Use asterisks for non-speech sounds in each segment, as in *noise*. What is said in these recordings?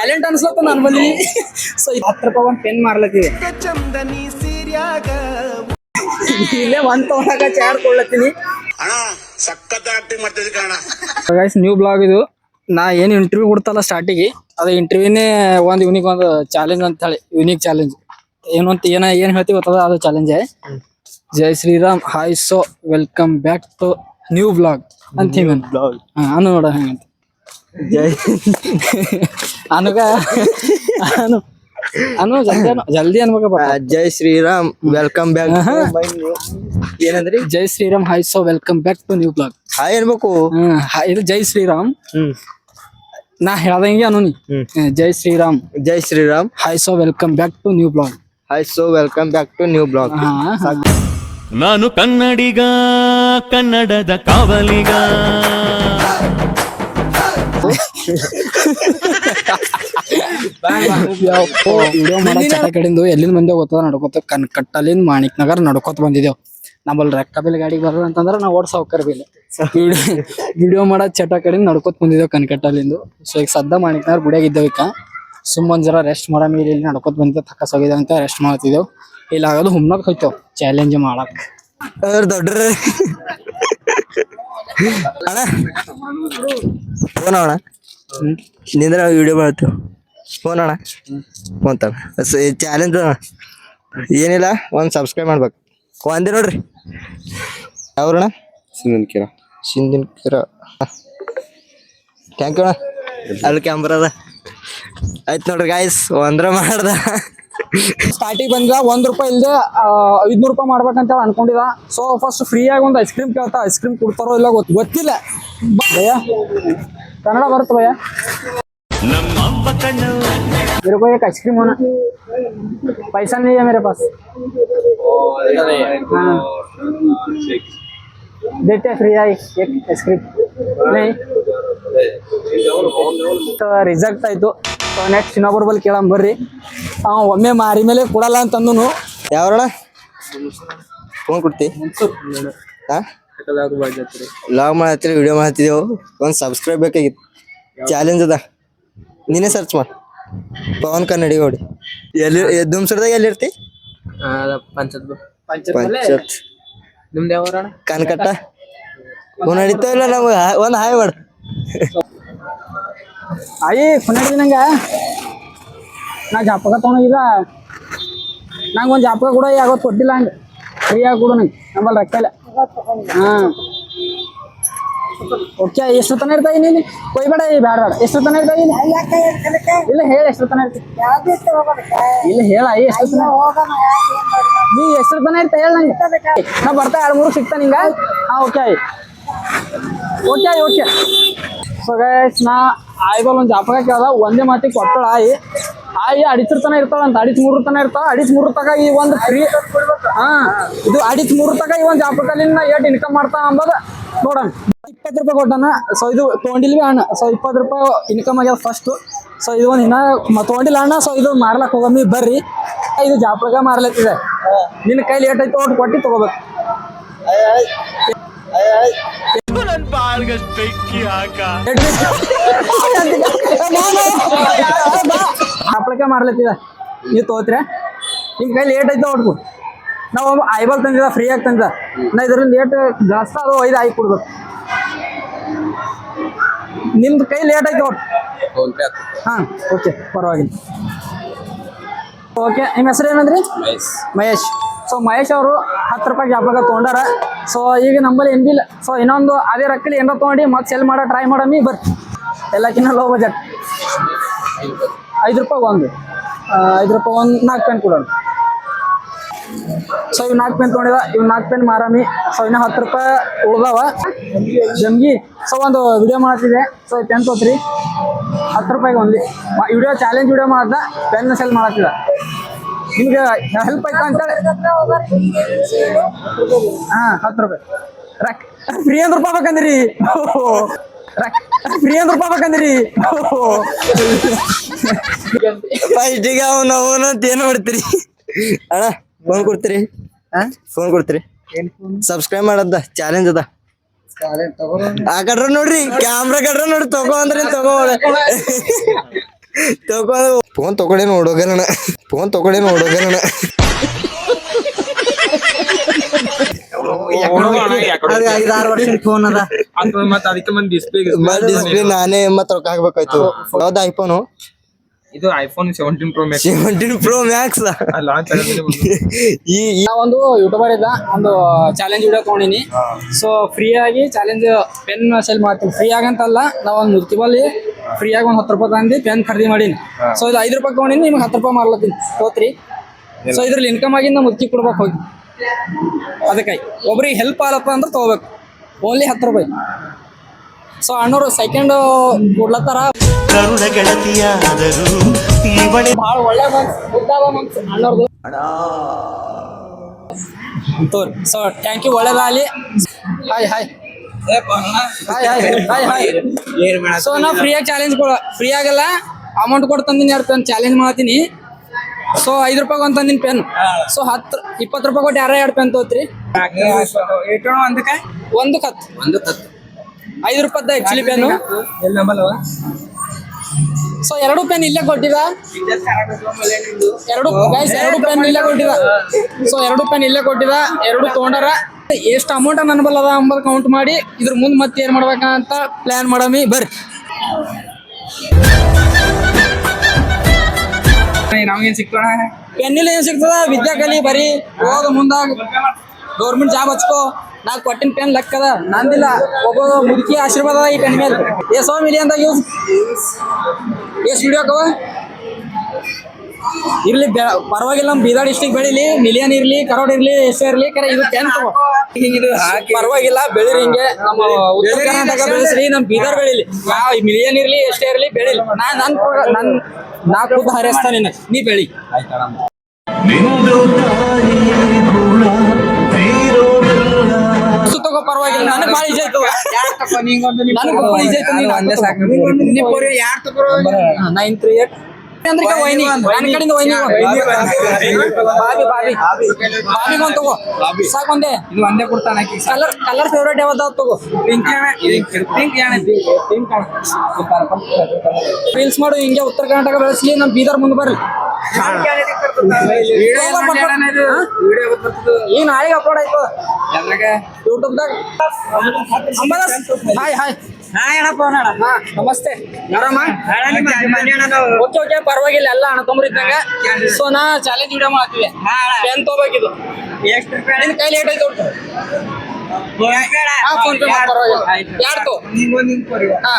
Talent ಅನ್ಸ್ಲತ್ತ ನನ್ ಬಲ್ಲಿ. So ಹತ್ತು ರೂಪಾಯಿ ಒಂದ್ ಪೆನ್ ಮಾರ್ಲತ್ತೀವಿ. ಇಲ್ಲೇ ಒಂದ್ ತಗೊಳಕ ಚಾರ್ ಕಣ ಗೈಸ್ ನ್ಯೂ ಬ್ಲಾಗ್ ಇದು. ನಾ ಏನು ಇಂಟರ್ವ್ಯೂ ಕೊಡ್ತಲ್ಲ ಸ್ಟಾರ್ಟಿಗೆ ಅದು ಇಂಟರ್ವ್ಯೂನೇ ಒಂದು ಯುನಿಕ್ ಒಂದು ಚಾಲೆಂಜ್ ಅಂತ ಹೇಳಿ ಯುನಿಕ್ ಚಾಲೆಂಜ್ ಏನು ಅಂತ ಏನ ಏನ್ ಹೇಳ್ತೀವಿ ಗೊತ್ತದ? ಅದು challenge Jai Shriram hi so welcome back to new blog ಅಂತೀವಿ ಬ್ಲಾಗ್ ಅನು ನೋಡ ಹಂಗಂತ. ಜೈ *laughs* ಅನುಗ ಅನು ಅನು ಜಲ್ದಿ ಅನು ಜಲ್ದಿ ಅನ್ಬೇಕಪ್ಪ ಜೈ ಶ್ರೀರಾಮ್ ವೆಲ್ಕಮ್ ಬ್ಯಾಕ್ ಏನಂದ್ರಿ? ಜೈ Shriram hi so welcome back to new blog hi ಅನ್ಬೇಕು. ಹ್ಮ್ ಹಾ- ಇದು ಜೈ ಶ್ರೀರಾಮ್. ಹ್ಮ್. ನಾ ಹೇಳ್ದಂಗೆ ಅನು ನೀ. ಹ್ಮ್. ಹ್ಮ್, ಜೈ ಶ್ರೀರಾಮ್. ಜೈ Shriram. Hi so welcome back to new blog hi so welcome back to new blog ಹಾ ಹಾ. ನಾನು ಕನ್ನಡಿಗ ಕನ್ನಡದ ಕಾವಲಿಗ. ವಿಡಿಯೋ ಮಾಡೋ ಚಟ ಕಡೆಯಿಂದ ಎಲ್ಲಿಂದ ಮಂದಿ ಗೊತ್ತದ ನಡ್ಕೋತ ಕನ್ ಕಟ್ಟಲಿಂದ ಮಾಣಿಕ್ ನಗರ್ ನಡ್ಕೋತ ಬಂದಿದ್ದೇವ್ ನಮ್ಮಲ್ಲಿ ರೊಕ್ಕ ಬಿಲ್ ಗಾಡಿ ಬರಲ್ಲ ಅಂತಂದ್ರ ನಾವು ಓಡ್ ಸಾವ್ಕರ್ ಬಿಲ್. ವಿಡಿಯೋ ಮಾಡೋ ಚಟ ಕಡೆಯಿಂದ ನಡ್ಕೋತ ಬಂದಿದ್ದೇವೆ ಕನ್ಕಟ್ಟಲಿಂದ ಸೊ ಈಗ ಸದ್ದ ಮಾಣಿಕ್ ನಗರ್ ಗುಡಿಯಾಗ ಇದ್ದೇವ್ ಈಗ ಸುಮ್ಮನ್ ಜರ ರೆಸ್ಟ್ ಮಾಡೋ ಮೇಲೆ ಇಲ್ಲಿ ನಡ್ಕೋತ ಬಂದಿದ್ದೇವೆ ತಕ್ಕಸ್ ಹೋಗಿದ್ದೇವ್ ಅಂತ ರೆಸ್ಟ್ ಮಾಡ್ತಿದ್ದೇವೆ ಇಲ್ಲ ಆಗೋದು ಹುಮ್ನಾಗ್ ಹೋಯ್ತೇವ್ ಚಾಲೆಂಜ್ ಮಾಡಕ್. ದೊಡ್ಡ ಅಣ್ಣ. ನಿಂದ್ರ ವಿಡಿಯೋ ಮಾಡ್ತೇವೆ ಫೋನ್ ಅಣ್ಣ. ಫೋನ್ ತಗ. ಚಾಲೆಂಜ್ ಏನಿಲ್ಲ ಒಂದು ಸಬ್ಸ್ಕ್ರೈಬ್ ಮಾಡ್ಬೇಕು. ಒಂದೇ ನೋಡ್ರಿ. ಯಾವ್ರಣ್ಣ ಸಿಂಗನ್ ಕಿರ. ಸಿಂಧಿನ ಕಿರ. ಥ್ಯಾಂಕ್ ಯು ಅಣ್ಣ. ಅಲ್ಲಿ ಕ್ಯಾಮ್ರಾ ಅದ. ಆಯ್ತು ನೋಡ್ರಿ ಗಾಯ್ಸ್ ಒಂದ್ರ ಮಾಡ್ದ. ಸ್ಟಾರ್ಟಿಂಗ್ ಬಂದ ಒಂದ್ ರೂಪಾಯಿ ಇಲ್ದೆ ಐದ್ನೂರು ರೂಪಾಯಿ ಮಾಡ್ಬೇಕಂತ ಹೇಳಿ ಅನ್ಕೊಂಡಿದ. ಸೊ ಫಸ್ಟ್ ಫ್ರೀ ಆಗಿ ಒಂದು ಐಸ್ ಕ್ರೀಮ್ ಕೇಳ್ತಾ ಐಸ್ ಕ್ರೀಮ್ ಕೊಡ್ತಾರೋ ಇಲ್ಲ ಗೊತ್ತ ಗೊತ್ತಿಲ್ಲ. ಕನ್ನಡ ಬರುತ್ತೆ ಭಯ್ಯ ನಮ್ಮಪ್ಪ ಕಣ್ಣು मेरे को एक आइसक्रीम होना पैसा नहीं है मेरे पास हाँ देते हैं फ्री आई एक आइसक्रीम नहीं ಸೊ ರಿಜೆಕ್ಟ್ ಆಯ್ತು ಸೊ ನೆಕ್ಸ್ಟ್ ಇನ್ನೊಬ್ಬರ ಬಲ್ಲಿ ಕೇಳಂ ಬರ್ರಿ ಅವ ಒಮ್ಮೆ ಮಾರಿ ಮೇಲೆ ಕೊಡಲ್ಲ ಅಂತಂದನು ಯಾವ್ರಣ ಫೋನ್ ಕೊಡ್ತಿ ಹಾ ಲಾಗ್ ಮಾಡತ್ತೀರಿ ವಿಡಿಯೋ ಮಾಡತ್ತಿದೆವು ಒಂದು ಸಬ್ಸ್ಕ್ರೈಬ್ ಬೇಕಾಗಿತ್ತು ಚಾಲೆಂಜ್ ಅದ. ನೀನೆ ಸರ್ಚ್ ಮಾಡಿ. ಪವನ್ ಕನ್ನಡಿ ನೋಡಿ ಎಲ್ಲಿ ದುಮ್ಸಡ್ದಾಗ ಎಲ್ಲಿರ್ತಿ? ಪಂಚತ್ ನಿಮ್ದು ಯಾವರಣ ಕನ್ಕಟ್ಟ. ನಡೀತಾ ಇಲ್ಲ ನಮ್ಗೆ ಒಂದು ಹಾಯ್ ಮಾಡ. ಅಯ್ಯ ಕೊನೆಡಿ ನಂಗ. ನಾ ಜಾಪಕ ತಗೊಂಡಿಲ್ಲ ನಂಗೆ ಒಂದು ಜಾಪಕ ಕೂಡ ಯಾವತ್ತು ಕೊಟ್ಟಿಲ್ಲ ಹಂಗೆ. ಫ್ರೀಯಾಗಿ ಕೊಡು ನಂಗೆ. ನಮ್ಮಲ್ಲಿ ರೊಕ್ಕ ಇಲ್ಲ. ಹಾಂ ಓಕೆ ಎಷ್ಟು ತನ ಇರ್ತಾ ನೀನು ಕೊಯ್ಬೇಡ ಈ ಬ್ಯಾಡ ಬೇಡ ಎಷ್ಟು ತನ ಇರ್ತಾ ಇದೀನಿ ಇಲ್ಲ ಹೇಳ ಎಷ್ಟು ತನ ಇರ್ತಿ ಇಲ್ಲ ಹೇಳ ಅಯ್ಯ ಎಷ್ಟು ತನ ನೀ ಎಷ್ಟು ತನ ಇರ್ತಾ ಹೇಳ ನಂಗೆ ನಾ ಬರ್ತಾ ಎರಡು ಮೂರು ಸಿಗ್ತಾ ನಿಂಗ ಹಾಂ ಓಕೆ ಆಯ್ ಓಕೆ ಆಯ್ ಓಕೆ ಸೊ ಗೈಸ್ ನಾ ಆಯ್ಬಲ್ ಒಂದು ಜಾಪಕ ಕೇಳ್ದ ಒಂದೇ ಮಾತಿಗೆ ಕೊಟ್ಟಳ ಆಯಿ ಆಯಿ ಅಡಿಚರ್ ತನ ಇರ್ತಾವ ಅಂತ. ಅಡಿಚ್ ಮೂರು ತನ ಇರ್ತಾವ. ಅಡಿಚ್ ಮೂರು ತಗ ಈ ಒಂದು ಫ್ರೀ ಹಾ ಇದು ಅಡಿಚ್ ಮೂರು ತಗ ಈ ಒಂದು ಜಾಪಕಲ್ಲಿಂದ ಏಟ್ ಇನ್ಕಮ್ ಮಾಡ್ತಾವ ಅಂಬದ. ನೋಡೋಣ. ಇಪ್ಪತ್ತು ರೂಪಾಯಿ ಕೊಟ್ಟಾನ. ಸೊ ಇದು ತೊಗೊಂಡಿಲ್ವಿ ಅಣ್ಣ. ಸೊ ಇಪ್ಪತ್ತು ರೂಪಾಯಿ ಇನ್ಕಮ್ ಆಗ್ಯದ ಫಸ್ಟ್ ಸೊ ಇದು ಒಂದು ಇನ್ನ ತೊಗೊಂಡಿಲ್ಲ ಅಣ್ಣ. ಸೊ ಇದು ಮಾರ್ಲಕ್ ಹೋಗಮ್ಮಿ ಬರ್ರಿ. ಇದು ಜಾಪಕ ಮಾರ್ಲತ್ತಿದೆ. ನಿನ್ನ ಕೈಲಿ ಏಟ್ ಐತೆ ಒಟ್ಟು ಕೊಟ್ಟು ತಗೋಬೇಕು. ಹಾಕ. *laughs* ಹಪ್ಪಳಕ್ಕೆ ಮಾಡ್ಲತ್ತಿದ. ನೀವು ತಗೋತ್ರೆ ಈಗ ಕೈ ಲೇಟ್ ಐತೆ ಹೊಡ್ಕು ನಾವು ಐಬಲ್ ತಂದಿದ ಫ್ರೀ ಆಗಿ ತಂದಿದ. ನಾ ಇದ್ರ ಲೇಟ್ ಜಾಸ್ತಿ ಅದು ಐದು ಆಗಿ ಕೊಡ್ಬೇಕು. ನಿಮ್ದು ಕೈ ಲೇಟ್ ಐತೆ ಒಟ್ಟು ಹಾಂ ಓಕೆ ಪರವಾಗಿಲ್ಲ. ಓಕೆ ನಿಮ್ಮ ಹೆಸರು ಏನಂದ್ರಿ? ಮಹೇಶ್. ಸೊ ಮಹೇಶ್ ಅವರು ಹತ್ತು ರೂಪಾಯಿ ಜಾಪಕ ತೊಗೊಂಡಾರ. ಸೊ ಈಗ ನಂಬಲ್ಲಿ ಏನ್ ಬಿಲ್ಲ ಸೊ ಇನ್ನೊಂದು ಅದೇ ರೊಕ್ಕಲಿ ಏನಾರ ತೊಗೊಂಡು ಮತ್ತೆ ಸೆಲ್ ಮಾಡೋ ಟ್ರೈ ಮಾಡಮ್ಮಿ ಬರ್ರಿ. ಎಲ್ಲಕ್ಕಿಂತ ಲೋ ಬಜೆಟ್ ಐದು ರೂಪಾಯಿ ಒಂದು. ಐದು ರೂಪಾಯಿ ಒಂದು ನಾಲ್ಕು ಪೆನ್ ಕೊಡೋಣ. ಸೊ ಇವ್ ನಾಲ್ಕು ಪೆನ್ ತೊಗೊಂಡಿದ ಇವ್ ನಾಲ್ಕು ಪೆನ್ ಮಾರಾಮಿ. ಸೊ ಇನ್ನ ಹತ್ತು ರೂಪಾಯಿ ಉಳ್ದಾವ. ಜಮ್ಗಿ. ಸೊ ಒಂದು ವಿಡಿಯೋ ಮಾಡ್ತಿದೆ ಸೊ ಪೆನ್ ತೋತ್ರಿ. ಹತ್ತು ರೂಪಾಯಿಗೆ ಒಂದು ವಿಡಿಯೋ ಚಾಲೆಂಜ್ ವಿಡಿಯೋ ಮಾಡ್ದ. ಪೆನ್ ಸೆಲ್ ಮಾಡತ್ತಿದ. ನಿಮ್ಗೆ ಹೆಲ್ಪ್ ಆಯ್ತು ಅಂತೇಳಿ ಹಾಂ, ಹತ್ತು ರೂಪಾಯಿ. ರಕ್. ಫ್ರೀ ಒಂದು ರೂಪಾಯಿ ಬೇಕಂದ್ರಿ. ರಕ್. ಫ್ರೀ ಒಂದು ರೂಪಾಯಿ ಬೇಕಂದ್ರಿ. ಫಸ್ಟಿಗೆ ಅವ್ನು ಅವನು ಅಂತ ಏನ್ ಮಾಡ್ತೀರಿ? ಅಣ್ಣ ಫೋನ್ ಕೊಡ್ತೀರಿ? ಫೋನ್ ಕೊಡ್ತೀರಿ? ಸಬ್ಸ್ಕ್ರೈಬ್ ಮಾಡದ ಚಾಲೆಂಜ್ ಅದ. ಆ ಕಡ್ರ ನೋಡ್ರಿ ಕ್ಯಾಮ್ರಾ ಕಡ್ರ ನೋಡಿ ತಗೋ ಅಂದ್ರೆ ತಗೋ ತಗೋ ಫೋನ್ ತಗೊಳೇ ನೋಡೋಗಣ ಫೋನ್ ತಗೊಳೇ ನೋಡೋಗಣ ಅದು ಐದಾರು ವರ್ಷ ಫೋನ್ ಅದ. ಮತ್ತೆ ಅದಕ್ಕೆ ಮಂದಿ ಡಿಸ್ಪ್ಲೇ ನಾನೇ. ಮತ್ತೆ ರೊಕ್ಕ ಹಾಕ್ಬೇಕಾಯ್ತು. ಯಾವ್ದು ಐಫೋನು ಇದು iPhone seventeen pro max seventeen pro max launch ಆಗಿದೆ ಈ ಒಂದು ಯೂಟ್ಯೂಬರ್ ಇದ್ದ ಒಂದು ಚಾಲೆಂಜ್ ವಿಡಿಯೋ ತಗೊಂಡಿನಿ. ಸೊ ಫ್ರೀ ಆಗಿ ಚಾಲೆಂಜ್ ಪೆನ್ ಸೆಲ್ ಮಾಡ್ತೀನಿ. ಫ್ರೀ ಆಗಂತಲ್ಲ ನಾವು ಒಂದು ಮುಲ್ತಿಬಲ್ಲಿ ಫ್ರೀ ಆಗಿ ಒಂದು ಹತ್ತು ರೂಪಾಯಿ ತಂದು ಪೆನ್ ಖರೀದಿ ಮಾಡೀನಿ. ಸೊ ಇದು ಐದು ರೂಪಾಯಿ ತಗೊಂಡಿನಿ ನಿಮ್ಗೆ ಹತ್ತು ರೂಪಾಯಿ ಮಾರ್ಲತ್ತೀನಿ. ಹೋತ್ರಿ. ಸೊ ಇದ್ರಲ್ಲಿ ಇನ್ಕಮ್ ಆಗಿಂದ ಮುಕ್ತಿ ಕೊಡ್ಬೇಕು ಹೋಗಿ. ಅದಕ್ಕೆ ಒಬ್ರಿಗೆ ಹೆಲ್ಪ್ ಆಲಪ್ಪ ಅಂದ್ರೆ ತಗೋಬೇಕು. ಓನ್ಲಿ ಹತ್ತು ರೂಪಾಯಿ. ಸೊ ಅಣ್ಣವರು ಸೆಕೆಂಡ್ ಕೊಡ್ಲತ್ತಾರ ಕರುಣ ಗೆಳತಿಯಾದರು. ಇವಳೆ ಭಾಳ ಒಳ್ಳೆ ಮನ್ಸ್ ತೋರಿ ಸೊ ಥ್ಯಾಂಕ್ ಯು ಒಳ್ಳೇದಾಗಲಿ hi hi hi hi hi hi so ನಾ ಫ್ರೀಯಾಗಿ ಚಾಲೆಂಜ್ ಕೊಡ ಫ್ರೀ ಆಗಲ್ಲ ಅಮೌಂಟ್ ಕೊಟ್ಟು ತಂದಿನಿ ಎರಡು ಪೆನ್ ಚಾಲೆಂಜ್ ಮಾಡ್ತೀನಿ. ಸೊ ಐದು ರೂಪಾಯಿ ಒಂದು ತಂದಿನಿ ಪೆನ್ ಸೊ ಹತ್ತು ಇಪ್ಪತ್ತು ರೂಪಾಯಿ ಕೊಟ್ಟು ಯಾರ ಎರಡು ಪೆನ್ ತೋತ್ರಿ. ಒಂದಕ್ಕೆ ಒಂದು ಕತ್. ಒಂದು ತತ್ತು ಐದು ರೂಪಾಯ್ದ ಆಕ್ಚುಲಿ ಪೆನ್ ಸೊ ಎರಡು ಪೆನ್ ಇಲ್ಲೇ ಕೊಟ್ಟಿದ? ಎರಡು ಗೈಸ್ ಎರಡು ಪೆನ್ ಇಲ್ಲೇ ಕೊಟ್ಟಿದ. ಸೊ ಎರಡು ಪೆನ್ ಇಲ್ಲೇ ಕೊಟ್ಟಿದ ಎರಡು ತೊಗೊಂಡಾರ. ಎಷ್ಟು ಅಮೌಂಟ್ ಅನ್ಬಲ್ಲದ ಅಂಬಲ್ ಕೌಂಟ್ ಮಾಡಿ ಇದ್ರ ಮುಂದೆ ಮತ್ತೆ ಏನ್ ಮಾಡ್ಬೇಕಂತ ಪ್ಲಾನ್ ಮಾಡಮಿ ಬರ್ರಿ. ನಮ್ಗೇನ್ ಪೆನ್ ಪೆನ್ನಿಲ್ಲ ಏನ್ ಸಿಗ್ತದ? ವಿದ್ಯಾ ಕಲಿ ಬರೀ ಹೋದ ಮುಂದಾಗ. ಗೌರ್ಮೆಂಟ್ ಜಾಬ್ ಹಚ್ಕೋ. ನಾ ಕೊಟ್ಟಿನ ಪೆನ್ ಲೆಕ್ಕದ ನಂದಿಲ್ಲ ಒಬ್ಬ ಮುದುಕಿ ಆಶೀರ್ವಾದ ಈ ಪೆನ್ ಮೇಲೆ. ಎಷ್ಟೋ ಮಿಲಿಯನ್ ಯೂಸ್ ಎಷ್ಟು ವಿಡಿಯೋಕವ ಇರ್ಲಿ ಪರವಾಗಿಲ್ಲ ನಮ್ಮ ಬೀದರ್ ಡಿಸ್ಟಿಕ್ ಬೆಳಿಲಿ ಮಿಲಿಯನ್ ಇರ್ಲಿ ಕರೋಡ್ ಇರ್ಲಿ ಎಷ್ಟೇ ಇರ್ಲಿ ಕರೆ ಇದು ಪೆನ್ ತಗೋ. ಪರವಾಗಿಲ್ಲ ಬೆಳಿರಿ ಹಿಂಗೆ. ನಮ್ಮ ಉತ್ತರ ಕರ್ನಾಟಕ ಬೆಳೆಸ್ರಿ ನಮ್ಮ ಬೀದರ್ ಬೆಳಿಲಿ. ಯಾವ ಮಿಲಿಯನ್ ಇರ್ಲಿ ಎಷ್ಟೇ ಇರ್ಲಿ ಬೆಳಿಲಿ. ನಾ ನನ್ ನನ್ ನಾ ಕೂತ ಹರಿಸ್ತಾನೆ ನೀ ಬೆಳಿ. ಅಷ್ಟು ತಗೋ ಪರವಾಗಿಲ್ಲ ನನಗೆ ಭಾಳ ಈಜಿ ಆಯ್ತು ನನಗೆ ಭಾಳ ಈಜಿ ಆಯ್ತು ನೀನು ಒಂದೇ ಸಾಕು ನೈನ್ ತ್ರೀ ಏಟ್ ಅಂದ್ರೆ ಈಗ ವೈನಿ ನನ್ನ ಕಡೆಯಿಂದ ವೈನಿ ಬಾಬಿ ಬಾಬಿ. ಬಾಬಿ. ಒಂದು ತಗೋ ಸಾಕು ಒಂದೇ ಇದು ಒಂದೇ ಕೊಡ್ತಾನ ಕಲರ್ ಕಲರ್ ಫೇವ್ರೇಟ್ ಯಾವ್ದು ತಗೋ. ಪಿಂಕ್ ಪಿಂಕ್ ರೀಲ್ಸ್ ಮಾಡು ಹಿಂಗೆ ಉತ್ತರ ಕರ್ನಾಟಕ ಬೆಳೆಸ್ಲಿ ನಮ್ಮ ಬೀದರ್ ಮುಂದೆ ಬರ್ರಿ. ಏನ್ ನಾಳೆಗೆ ಅಪ್ಲೋಡ್ ಆಯ್ತು? ಯೂಟ್ಯೂಬ್ದಾಗ ಹಾಯ್ ಹಾಯ್. ಹಾ ನಮಸ್ತೆ. ಆರಾಮ ಓಕೆ ಓಕೆ ಪರವಾಗಿಲ್ಲ ಎಲ್ಲ ಅಣ್ಣ ತೊಂಬರಿದ್ದಂಗ ಸೊ ನಾ ಚಾಲೆಂಜ್ ವಿಡಿಯೋ ಮಾಡ್ತೀವಿ ಪೆನ್ ತಗೋಬೇಕಿದು ನಿನ್ ಕೈಲಿ ಏಟ್ ಐತೆ ಒಟ್ಟು ಹಾ ಫೋನ್ ಪೇ ಮಾಡಿ. ಪರವಾಗಿಲ್ಲ. ಯಾರು ತಗೋ ಹಾ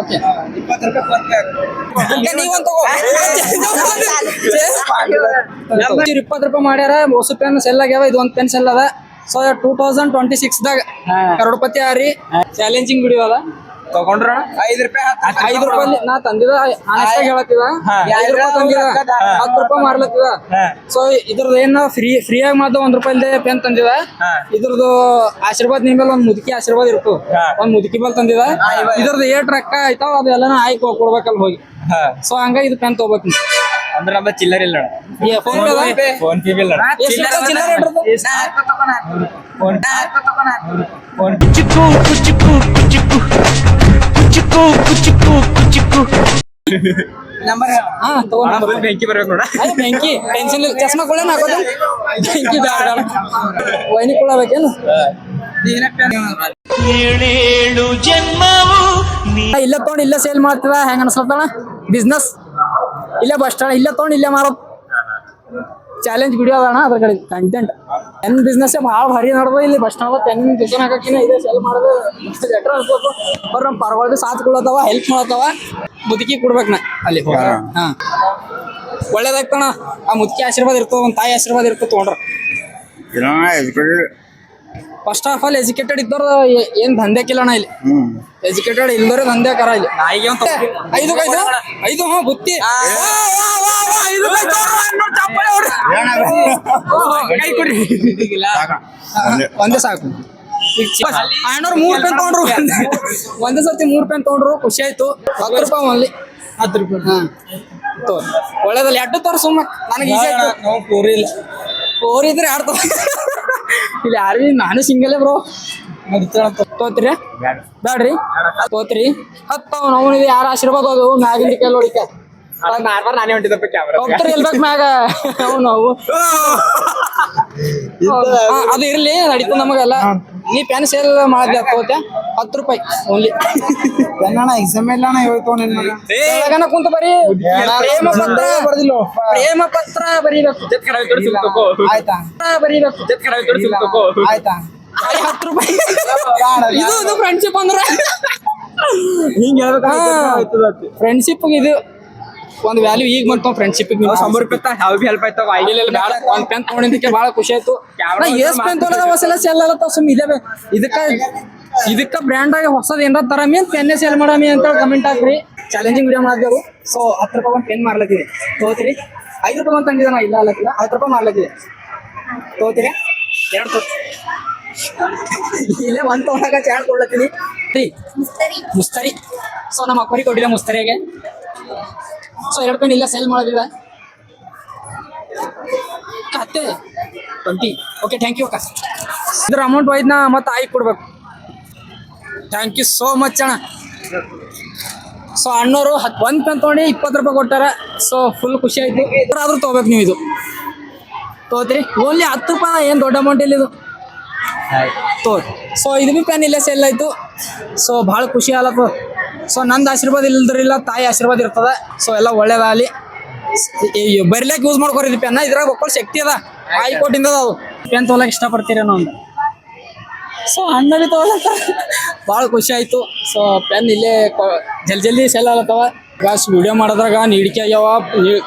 ಓಕೆ. ಈಗ ನೀವೊಂದ್ ತಗೋ. ಇಪ್ಪತ್ತು ರೂಪಾಯಿ ಮಾಡ್ಯಾರ. ಹೊಸ ಪೆನ್ ಸೆಲ್ ಆಗ್ಯಾವ. ಇದು ಒಂದು ಪೆನ್ ಸೆಲ್ ಅದ. ಸೊ ಟೂ ತೌಸಂಡ್ ಟ್ವೆಂಟಿ ಸಿಕ್ಸ್ದಾಗ ಕರೋಡ್ಪತಿ ಆರಿ ಚಾಲೆಂಜಿಂಗ್ ವಿಡಿಯೋ ಅದ. ತಗೊಂಡ್ರ? ಐದ್ ರೂಪಾಯಿ ಐದ್ ರೂಪಾಯಿ ನಾ ತಂದಿದ ಆನೆಸ್ಟಾಗಿ ಹೇಳತ್ತಿದ ಐದ್ ರೂಪಾಯಿ ತಂದಿದ ಹತ್ತು ರೂಪಾಯಿ ಮಾರ್ಲತ್ತಿದ ಸೊ ಇದ್ರದ್ದು ಏನ್ ಫ್ರೀ ಫ್ರೀ ಆಗಿ ಮಾತ್ರ ಒಂದ್ ರೂಪಾಯಿ ಪೆನ್ ತಂದಿದ. ಇದ್ರದ್ದು ಆಶೀರ್ವಾದ ನಿಮ್ ಮೇಲೆ ಒಂದ್ ಮುದುಕಿ ಆಶೀರ್ವಾದ ಇರ್ತು. ಒಂದ್ ಮುದುಕಿ ಬಲ್ ತಂದಿದ. ಇದ್ರದ್ದು ಏಟ್ ರೊಕ್ಕ ಆಯ್ತಾವ ಅದೆಲ್ಲ ಆಯ್ಕೆ ಕೊಡ್ಬೇಕಲ್ಲ ಹೋಗಿ. ಸೊ ಹಂಗ ಇದು ಪೆನ್ ತಗೋಬೇಕು. ಅಂದ್ರೆ ನಮ್ಮ ಚಿಲ್ಲರ್ ಇಲ್ಲ ಫೋನ್ ಪೇ ಇಲ್ಲ ಎಷ್ಟ್ ರೂಪಾಯಿ ಚಿಲ್ಲರೆ ಇಟ್ರದ್ದು? ಕುಚಿಕು ಕುಚಿಕು ಕುಚಿಕು ಕುಚಿಕು ಕುಚಿಕು ಕುಚಿಕು ಹಾ ತಗೋ ನಂಬರ್. ಬೆಂಕಿ ಬರ್ಬೇಕು ನೋಡ. ಅಯ್ಯ ಬೆಂಕಿ ಟೆನ್ಷನ್ ಇಲ್ಲ ಚಸ್ಮಾ ಹಾಕೋದು? ಬೆಂಕಿ ವೈನಿ ತೊಗೊಂಡು ಇಲ್ಲೇ ಸೇಲ್ ಮಾಡ್ತದ ಹೆಂಗ ಅನ್ಸ್ಲತ್ತಣ ಬಿಸ್ನೆಸ್ ಇಲ್ಲೇ ಬಸ್ ಸ್ಟ್ಯಾಂಡ್ ಇಲ್ಲೇ ತೊಗೊಂಡು ಇಲ್ಲೇ ಮಾರೋದು. ಚಾಲೆಂಜ್ ವಿಡಿಯೋ ಅದ ಅಣ್ಣ ಅದ್ರ ಕಡೆ ಕಂಟೆಂಟ್ ಪೆನ್ ಬಿಸ್ನೆಸ್ ಭಾಳ ಭಾರಿ ನಡೆದ ಇಲ್ಲಿ ಬಸ್ ಸ್ಟ್ಯಾಂಡ್ ಪೆನ್ ದುಕಾನ್ ಹಾಕಿನ ಇದೆ ಸೆಲ್ ಮಾಡೋದು. ಲೆಟ್ರ್ ನಮ್ಮ ಪರವಾಗಿ ಸಾಥ್ ಕೊಡತ್ತವ ಹೆಲ್ಪ್ ಮಾಡತ್ತವ. ಮುದುಕಿ ಕೊಡ್ಬೇಕು ನಾ ಅಲ್ಲಿ ಹೋಗ. ಹಾ. ಒಳ್ಳೇದಾಗ್ತಣ ಆ ಮುದುಕಿ ಆಶೀರ್ವಾದ ಇರ್ತದ ಒಂದು ತಾಯಿ ಆಶೀರ್ವಾದ ಇರ್ತದ ತೊಗೊಂಡ್ರ. ಫಸ್ಟ್ ಆಫ್ ಆಲ್ ಎಜುಕೇಟೆಡ್ ಇದ್ದವ್ರ ಏ- ಏನ್ ದಂಧೆಕಿಲ್ಲ ಅಣ್ಣ ಇಲ್ಲಿ. ಎಜುಕೇಟೆಡ್ ಇಲ್ದವ್ರೆ ದಂಧೆ ಕರ ಇಲ್ಲಿ. ನಾಯಿಗೆ ಐದು ಐದು ಐದು ಹಾ ಬುತ್ತಿ. ಐದು ಕೈ ಒಂದೇ. ಸಾಕು. ಅಣ್ಣವ್ರು ಮೂರ್ ಪೆನ್ ತಗೊಂಡ್ರು. ಒಂದೇ ಸರ್ತಿ ಮೂರ್ ಪೆನ್ ತಗೊಂಡ್ರು ಖುಷಿ ಆಯ್ತು. ಹತ್ತು ರೂಪಾಯಿ ಒನ್ಲಿ. ಹತ್ತು ರೂಪಾಯಿ. ಹಾ. ಒಳ್ಳೇದಲ್ಲ ಎರಡು ತೋರ್ ಸುಮ್ಮ ನನಗೆ ಈಸಿ ಆಯ್ತು. ನಾವು ಪೂರಿ ಇಲ್ಲ. ಪೋರಿ ಇದ್ರೆ ಯಾರು ಇಲ್ಲಿ ಯಾರು ನಾನು ಸಿಂಗಲ್ ಬ್ರೋ ತೋತ್ರಿ. ಬ್ಯಾಡ್ರಿ. ತೋತ್ರಿ. ಹತ್ತು ಅವನು ಯಾರ ಆಶೀರ್ವಾದ ಅದು? ಮ್ಯಾಗಿನ ಕೈ ನೋಡಿಕ ನಾರ್ಮಲ್ ನಾನೇ ಹೊಂಟಿದಪ್ಪ ಕ್ಯಾಮ್ರಾ ಹೋಗ್ತಾರೆ ಇಲ್ಬೇಕ್ ಮ್ಯಾಗ? *laughs* ಅವು ನಾವು. ಅದು ಇರ್ಲಿ. ನಡೀತು ನಮಗೆಲ್ಲ. ನೀ ಪೆನ್ ಸೇಲ್ ಮಾಡಿದ್ದೆ ತಗೋತೆ ಹತ್ತು ರೂಪಾಯಿ ಓನ್ಲಿ ಅಣ್ಣ ಎಕ್ಸಾಮ್ ಇಲ್ಲ ಅಣ್ಣ ಹೇಳ್ತೋ ನಿನ್ನ ಕೆಳಗನ ಕುಂತ ಬರೀ ಪ್ರೇಮ ಪತ್ರ ಬರ್ದಿಲ್ಲ. ಪ್ರೇಮ ಪತ್ರ ಬರೀಬೇಕು. ಆಯ್ತಾ? ಬರೀಬೇಕು. ಆಯ್ತಾ? ಹತ್ತು ರೂಪಾಯಿ. ಇದು ಇದು ಫ್ರೆಂಡ್ಶಿಪ್ ಅಂದ್ರೆ. ಹಿಂಗ್ ಫ್ರೆಂಡ್ಶಿಪ್ ಇದು ಒಂದು ವ್ಯಾಲ್ಯೂ ಈಗ ಬಂತು ಫ್ರೆಂಡ್ಶಿಪ್ ಶಂಬರ್ ರೂಪಾಯಿ ಯಾವ ಬಿ ಹೆಲ್ಪ್ ಆಯ್ತಾವ ಇಲ್ಲ ಒಂದ್ ಪೆನ್ ತಗೊಂಡಿದ್ದಕ್ಕೆ ಬಹಳ ಖುಷಿ ಆಯ್ತು. ನಾ ಎಸ್ ಪೆನ್ ತೊಗೊಳದ ಹೊಸಲ ಸೆಲ್ ಆಗತ್ತ ಸುಮ್ ಇದೇ ಇದಕ್ಕ ಇದಕ್ಕ ಬ್ರ್ಯಾಂಡ್ ಆಗಿ ಹೊಸದ ಏನಾರ ತರ ಅಂತ ಪೆನ್ನೇ ಸೇಲ್ ಮಾಡಮಿ ಅಂತ ಕಮೆಂಟ್ ಹಾಕ್ರಿ. ಚಾಲೆಂಜಿಂಗ್ ವಿಡಿಯೋ ಮಾಡಿದೆವು. ಸೊ ಹತ್ತು ರೂಪಾಯಿ ಒಂದು ಪೆನ್ ಮಾರ್ಲತ್ತಿದೆ. ತೋತ್ರಿ ಐದು ರೂಪಾಯಿ ಒಂದು ತಂದಿದ್ದಾನ ಇಲ್ಲ ಅಲ್ಲ ಹತ್ತು ರೂಪಾಯಿ ಮಾರ್ಲತ್ತೀವಿ ತಗೋತೀರಿ? ಎರಡು ತೋ ಇಲ್ಲೇ ಒಂದು ತಗೊಳಕ ಚಾಟ್ ಕೊಡ್ಲತ್ತೀನಿ. ಮುಸ್ತರಿ. ಸೊ ನಮ್ಮ ಅಕ್ಕರಿಗೆ ಕೊಟ್ಟಿಲ್ಲ ಮುಸ್ತರಿಗೆ ಸೊ ಎರಡು ಪೆನ್ ಇಲ್ಲ ಸೆಲ್ ಮಾಡೋದಿಲ್ಲ ಕತ್ತೆ ಟ್ವೆಂಟಿ ಓಕೆ ಥ್ಯಾಂಕ್ ಯು ಅಕ್ಕ. ಇದ್ರ ಅಮೌಂಟ್ ಒಯ್ದನ ಮತ್ತೆ ಆಯ್ಕೆ ಕೊಡ್ಬೇಕು. ಥ್ಯಾಂಕ್ ಯು ಸೋ ಮಚ್ ಅಣ್ಣ. ಸೊ ಅಣ್ಣವರು ಹತ್ತು ಒಂದು ಪೆನ್ ತೊಗೊಂಡು ಇಪ್ಪತ್ತು ರೂಪಾಯಿ ಕೊಟ್ಟಾರ. ಸೊ ಫುಲ್ ಖುಷಿ ಆಯ್ತು. ಆದ್ರೂ ತೊಗೋಬೇಕು ನೀವು ಇದು. ತಗೋತೀರಿ? ಓನ್ಲಿ ಹತ್ತು ರೂಪಾಯಿ ಏನು ದೊಡ್ಡ ಅಮೌಂಟ್ ಇಲ್ಲ ಇದು. ತೋರಿ ಸೊ ಇದು ಬಿ ಪೆನ್ ಇಲ್ಲ ಸೆಲ್ ಆಯಿತು. ಸೊ ಭಾಳ ಖುಷಿ ಆಲತ್ತು ಸೊ ನಂದು ಆಶೀರ್ವಾದ ಇಲ್ದ್ರಿಲ್ಲ ತಾಯಿ ಆಶೀರ್ವಾದ ಇರ್ತದ. ಸೊ ಎಲ್ಲ ಒಳ್ಳೇದಾಗಲಿ. ಬರ್ಲಿಕ್ಕೆ ಯೂಸ್ ಮಾಡ್ಕೊರಿ ಪೆನ್ನ ಇದ್ರಾಗ ಒಕ್ಕಳ ಶಕ್ತಿ ಅದ. ಆಯಿ ಕೊಟ್ಟಿಂದ ಅದು. ಪೆನ್ ತೊಗೊಳಕ್ ಇಷ್ಟಪಡ್ತೀರೇನೋ ಒಂದು ಸೊ ಅಣ್ಣ ಬಿ ತೊಗೊಳಕ ಭಾಳ ಖುಷಿ ಆಯಿತು. ಸೊ ಪೆನ್ ಇಲ್ಲೇ ಜಲ್ದಿ ಜಲ್ದಿ ಸೆಲ್ ಆಗತ್ತವ ಗಾಸ್ ವಿಡಿಯೋ ಮಾಡೋದ್ರಾಗ ನೀಡಿಕೆ ಆಗ್ಯಾವ.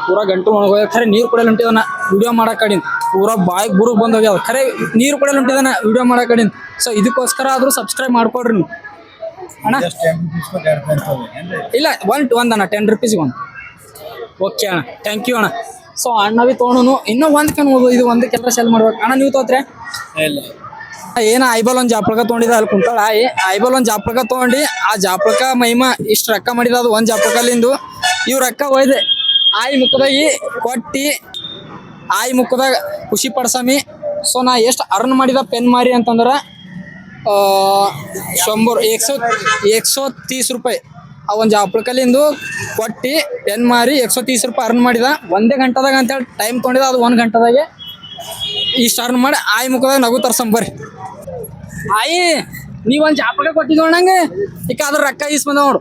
ಪೂರ ಗಂಟು ಒಣಗೋಗ್ಯಾವ. ಖರೆ ನೀರು ಕುಡಿಯಲ್ ಹೊಂಟಿದಾನ. ವಿಡಿಯೋ ಮಾಡೋ ಕಡಿಂದ ಪೂರ ಬಾಯಿಗೆ ಬುರುಗ್ ಬಂದೋಗ್ಯಾವ ಖರೆ ನೀರು ಕುಡಿಯಲು ಹೊಂಟಿದಾನ. ವಿಡಿಯೋ ಮಾಡೋ ಕಡಿಂದ ಸೊ ಇದಕ್ಕೋಸ್ಕರ ಆದರೂ ಸಬ್ಸ್ಕ್ರೈಬ್ ಮಾಡ್ಕೊಡ್ರಿ ನೀವು. ಅಣ್ಣ? ಇಲ್ಲ ಒನ್ ಒಂದು ಅಣ್ಣ ಟೆನ್ ರುಪೀಸ್ಗೆ ಒಂದು. ಓಕೆ ಅಣ್ಣ ಥ್ಯಾಂಕ್ ಯು ಅಣ್ಣ. ಸೊ ಅಣ್ಣ ಬಿ ತೊಗೊಂಡು ಇನ್ನೂ ಒಂದು ಕನ್ ಓದು ಇದು ಒಂದು ಕೆಲಸ ಸೆಲ್ ಮಾಡ್ಬೇಕು? ಅಣ್ಣ ನೀವು ತೋತ್ರೆ ಇಲ್ಲ. ಏನ ಐಬಲ್ ಒಂದು ಜಾಪಳಕ ತೊಗೊಂಡಿದ ಅಲ್ಲಿ ಕುಂತಾಳ. ಐಬಲ್ ಒಂದು ಜಾಪಳಕ ತೊಗೊಂಡು ಆ ಜಾಪಳಕ ಮೈಮ ಇಷ್ಟು ರೊಕ್ಕ ಮಾಡಿದ ಅದು ಒಂದು ಜಾಪಳಕಲ್ಲಿಂದು. ಇವ್ ರೊಕ್ಕ ಒಯ್ದೆ. ಆಯಿ ಮುಖದಾಗಿ ಕೊಟ್ಟಿ ಆಯಿ ಮುಖದಾಗ ಖುಷಿ ಪಡ್ಸಮಿ. ಸೊ ನಾ ಎಷ್ಟು ಅರ್ನ್ ಮಾಡಿದ ಪೆನ್ ಮಾರಿ ಅಂತಂದ್ರೆ ಶಂಬರ್ ಎಕ್ಸೋ ಎಕ್ಸೋ ತೀಸ್ ರೂಪಾಯಿ. ಆ ಒಂದು ಜಾಪಳಕಲ್ಲಿಂದು ಕೊಟ್ಟು ಪೆನ್ ಮಾರಿ ಎಕ್ಸೋ ತೀಸ್ ರೂಪಾಯಿ ಅರ್ನ್ ಮಾಡಿದ. ಒಂದೇ ಗಂಟೆದಾಗ ಅಂತೇಳಿ ಟೈಮ್ ತೊಗೊಂಡಿದ ಅದು ಒಂದು ಗಂಟೆದಾಗೆ ಇಷ್ಟು ಅರ್ನ್ ಮಾಡಿ ಆಯಿ ಮುಖದಾಗ ನಗು ತರ್ಸಂಬರ್ರಿ ಆಯಿ ನೀ ಒಂದು ಜಾಪಕ ಕೊಟ್ಟಿದ್ದೋ ನಂಗೆ ಈಗ ಅದ್ರ ರೊಕ್ಕ ಈಸ್ ಬಂದ ನೋಡು.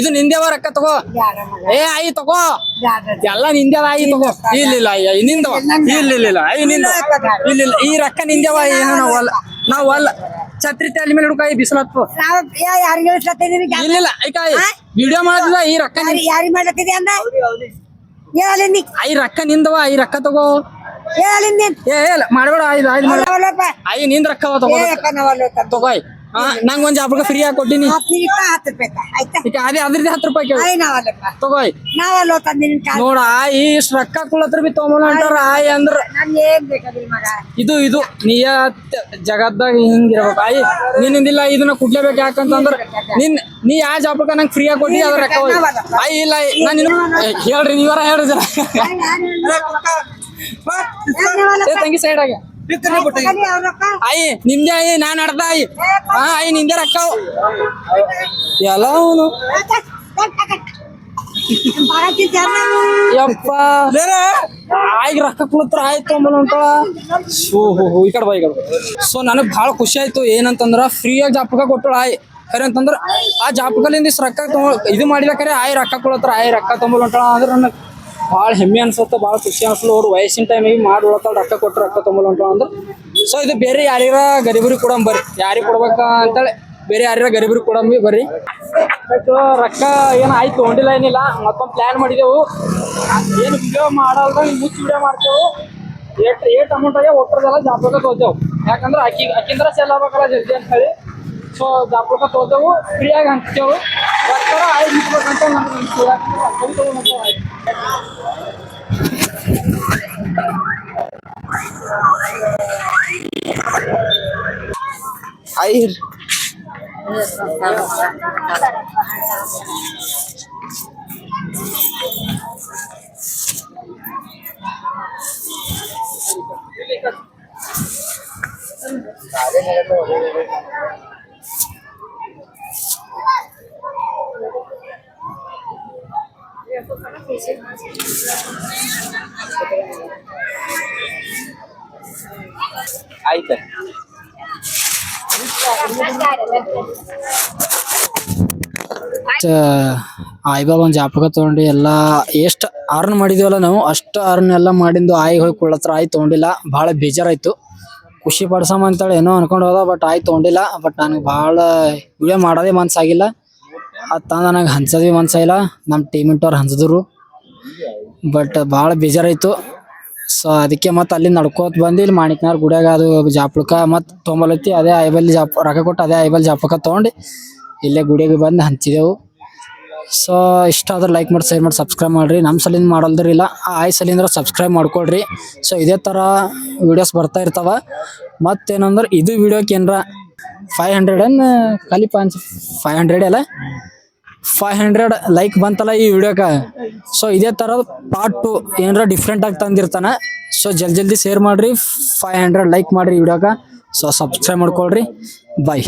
ಇದು ನಿಂದೇವ ರೊಕ್ಕ ತಗೋ? ಏ ಆಯಿ ತಗೋ. ಎಲ್ಲ ನಿಂದೇವ ಆಯಿ ತಗೋ. ಇಲ್ಲ ಅಯ್ಯ ನಿಂದವ. ಇಲ್ಲ ಇಲ್ಲ ಇಲ್ಲ, ಆಯಿ ನಿಂದ ಇಲ್ಲ ಇಲ್ಲ, ಈ ರೊಕ್ಕ ನಿಂದೇವ ಏನೋ ನಾವು ಅಲ್ಲ ನಾವು ಅಲ್ಲ ಛತ್ರಿ ತಲೆ ಮೇಲೆ ಹುಡುಕಾಯಿ ಬಿಸಿಲತ್ತು. ಯಾರಿಗೆ ಹೇಳ್ತಿದ್ದೀನಿ ಇಲ್ಲ ಇಲ್ಲ ಐಕ ವಿಡಿಯೋ ಮಾಡಿಲ್ಲ ಈ ರೊಕ್ಕ ಯಾರಿಗೆ ಮಾಡ್ಲತ್ತಿದೆ ಅಂದ? ಹೇಳಿ ನೀ ಐ ರೊಕ್ಕ ನಿಂದವ ಐ ರೊಕ್ಕ ತಗೋ. ಹೇಳಿ ನೀನ್ ಏ ಇಲ್ಲ ಮಾಡಬೇಡ ಐ ಆಯ್ತು ಮಾಡ ಅವಲಪ್ಪ ಐ ನಿಂದ ರೊಕ್ಕ ಅವ ತಗೋ. ತಗೋ ನಂಗೆ ಒಂದ್ ಜಾಪಕ ಫ್ರೀ ಆಗಿ ಕೊಟ್ಟಿನಿ. ಹತ್ತು ಹತ್ತು ರೂಪಾಯಿ ಆಯ್ತಾ? ಈಗ ಅದೇ ಅದ್ರದ್ದು ಹತ್ತು ರೂಪಾಯಿ ಕೇಳು. ಆಯ್ ನಾವಲ್ಲಪ್ಪ. ತಗೋಯ್ ನಾವಲ್ಲ ತಂದಿನ ಕಾಲ. ನೋಡ ಆಯಿ ಇಷ್ಟು ರೊಕ್ಕ ಬಿ ತೊಗೊಂಬಲ್ಲ ಅಂತಾರ ಆಯಿ ಅಂದ್ರ. ನನ್ ಏನ್ ಬೇಕಾದ್ರಿ ಮಗ. ಇದು ಇದು ನಿಯತ್ ಜಗತ್ದಾಗ ಹಿಂಗಿರ್ಬೇಕು ಆಯಿ ನಿನ್ನಿಂದಿಲ್ಲ ಇದನ್ನ ಕುಡ್ಲೇಬೇಕು ಯಾಕಂತಂದ್ರ ನಿನ್ ನೀ ಯಾವ ಜಾಬಕ್ಕ ನಂಗೆ ಫ್ರೀ ಆಗಿ ಕೊಟ್ಟಿ ಅದ್ರ ರೊಕ್ಕ. ಆಯಿ ಇಲ್ಲ ನಾನು ನಿನ್ನ ಹೇಳ್ರಿ ನೀವರ ಹೇಳ್ರಿ ಜರ ಏ ತಂಗಿ ಸೈಡ್ ಆಗ. ಆಯಿ ನಿಮ್ದೆ ಆಯಿ ನಾನ್ ಅಡ್ದ ಆಯಿ. ಹಾ ಆಯಿ ನಿಂದೆ ರೊಕ್ಕ. ಎಲ್ಲ ಅವನು. ಯಪ್ಪ. ಆಯ್ಗ ರೊಕ್ಕ ಕುಳತ್ರ ಆಯ್ತು ಅಂಬಲ್ ಹೊಂಟಾಳ ಶೋ ಹೋ ಹೋ ಈ ಕಡೆ ಬಾ ಈ ಕಡೆ ಸೊ ನನಗೆ ಭಾಳ ಖುಷಿ ಆಯ್ತು. ಏನಂತಂದ್ರ ಫ್ರೀಯಾಗಿ ಜಾಪಕ ಕೊಟ್ಟಳ ಆಯ್. ಖರೆ ಅಂತಂದ್ರ ಆ ಜಾಪಕಲಿಂದ ಇಷ್ಟು ರೊಕ್ಕ ತಗೊ ಇದು ಮಾಡಿದ ಖರೆ ಆಯ್ ರೊಕ್ಕ ಕೊಳತ್ರ ಆಯ್ ರೊಕ್ಕ ತೊಂಬಲ್ ಹೊಂಟಳ ಅಂದ್ರೆ ನನಗೆ ಭಾಳ ಹೆಮ್ಮೆ ಅನ್ಸುತ್ತೆ, ಭಾಳ ಖುಷಿ ಅನ್ಸಲು ಅವ್ರು ವಯಸ್ಸಿನ ಟೈಮಿಗೆ ಮಾಡಿ ಉಳಕಲ್ ರೊಕ್ಕ ಕೊಟ್ಟು ರೊಕ್ಕ ತೊಂಬಲ್ ಅಂತ ಅಂದ್ರೆ. ಸೊ ಇದು ಬೇರೆ ಯಾರಿಗಾರ ಗರೀಬರಿಗೆ ಕೊಡಮ್ ಬರ್ರಿ. ಯಾರಿಗೆ ಕೊಡ್ಬೇಕ ಅಂತೇಳಿ ಬೇರೆ ಯಾರಿಗ ಗರೀಬರಿಗೆ ಕೊಡಂಬಿ ಬರ್ರಿ. ಬಟ್ ರೊಕ್ಕ ಏನು ಆಯ್ತು ತೊಗೊಂಡಿಲ್ಲ ಏನಿಲ್ಲ. ಮತ್ತೊಂದು ಪ್ಲ್ಯಾನ್ ಮಾಡಿದೆವು. ಏನು ವಿಡಿಯೋ ಮಾಡಲ್ದ ಮುಚ್ಚಿ ವಿಡಿಯೋ ಮಾಡ್ತೇವೆ. ಏಟ್ ಏಟ್ ಅಮೌಂಟ್ ಆಗಿ ಒಟ್ಟರದೆಲ್ಲ ಜಾಪಕ ತೋತೇವು ಯಾಕಂದ್ರೆ ಅಕ್ಕಿ ಅಕ್ಕಿಂದ್ರ ಸೆಲ್ ಆಗ್ಬೇಕಲ್ಲ ಜಲ್ದಿ ಅಂತ ಹೇಳಿ. ಸೊ ಜಾಪಕ ತೋತೇವು ಫ್ರೀಯಾಗಿ ಹಂಚ್ತೇವು ರೊಕ್ಕ ಆಯ್ತು ನಿಂತ್ಬೇಕಂತ ನಮ್ಗೆ ಅನ್ಸ್ತು. আইর আরে হ্যাঁ, মেরে তো ಆಯ್ತು ಒಂದು ಜಾಪಕ ತಗೊಂಡು ಎಲ್ಲ ಎಷ್ಟು ಅರ್ನ್ ಮಾಡಿದೀವಲ್ಲ ನಾವು, ಅಷ್ಟು ಅರ್ನ್ ಎಲ್ಲ ಮಾಡಿದ್ದು ಆಯಿ ಹೋಗಿ ಕೊಳ್ಳತ್ರ ಆಯ್ ತೊಗೊಂಡಿಲ್ಲ. ಭಾಳ ಬೇಜಾರಾಯ್ತು. ಖುಷಿ ಪಡ್ಸಮ್ ಅಂತೇಳಿ, ಏನೋ ಅನ್ಕೊಂಡು ಹೋದ ಬಟ್ ಆಯ್ ತೊಗೊಂಡಿಲ್ಲ. ಬಟ್ ನನಗೆ ಭಾಳ ವಿಡಿಯೋ ಮಾಡೋದೇ ಮನ್ಸಾಗಿಲ್ಲ. ಅದು ನನಗೆ ಹಂಚೋದೇ ಮನ್ಸಾಗಿಲ್ಲ ನಮ್ಮ ಟೀಮ್ ಇಂಟವ್ರು ಹಂಚಿದ್ರು. ಬಟ್ ಭಾಳ ಬೇಜಾರಾಯ್ತು. ಸೊ ಅದಕ್ಕೆ ಮತ್ತೆ ಅಲ್ಲಿ ನಡ್ಕೋತ ಬಂದು ಇಲ್ಲಿ ಮಾಣಿಕ್ನಾರ್ ಗುಡಿಯಾಗ ಅದು ಜಾಪ್ಳಕ ಮತ್ತು ತೊಂಬಲತ್ತಿ ಅದೇ ಐಬಲ್ ಜಾಪ್, ರೊಕ್ಕ ಕೊಟ್ಟು ಅದೇ ಐಬಲ್ ಜಾಪಕ ತೊಗೊಂಡು ಇಲ್ಲೇ ಗುಡಿಯಾಗ ಬಂದು ಹಂಚಿದೆವು. ಸೊ ಇಷ್ಟ ಆದ್ರೆ ಲೈಕ್ ಮಾಡಿ ಶೇರ್ ಮಾಡಿ ಸಬ್ಸ್ಕ್ರೈಬ್ ಮಾಡಿರಿ. ನಮ್ಮ ಸಲಿಂದ ಮಾಡಲ್ದ್ರಿ ಇಲ್ಲ ಆಯ್ ಸಲಿಂದ್ರ ಸಬ್ಸ್ಕ್ರೈಬ್ ಮಾಡ್ಕೊಳ್ರಿ. ಸೊ ಇದೇ ಥರ ವೀಡಿಯೋಸ್ ಬರ್ತಾ ಇರ್ತಾವ. ಮತ್ತೇನಂದ್ರೆ ಇದು ವಿಡಿಯೋಕ್ಕೆ ಏನರ ಫೈವ್ ಹಂಡ್ರೆಡ್ ಅನ್ ಖಾಲಿ ಪಾಂಚ್ ಫೈವ್ ಹಂಡ್ರೆಡ್ ಅಲ್ಲ? ಫೈವ್ ಹಂಡ್ರೆಡ್ ಲೈಕ್ ಬಂತಲ್ಲ ಈ ವಿಡಿಯೋಕ. ಸೊ ಇದೇ ಥರ ಪಾರ್ಟ್ ಟು ಏನಾರ ಡಿಫ್ರೆಂಟ್ ಆಗಿ ತಂದಿರ್ತಾನೆ. ಸೊ ಜಲ್ದಿ ಜಲ್ದಿ ಶೇರ್ ಮಾಡಿರಿ ಫೈವ್ ಹಂಡ್ರೆಡ್ ಲೈಕ್ ಮಾಡಿರಿ ವಿಡಿಯೋಕ. ಸೊ ಸಬ್ಸ್ಕ್ರೈಬ್ ಮಾಡ್ಕೊಳ್ರಿ. ಬಾಯ್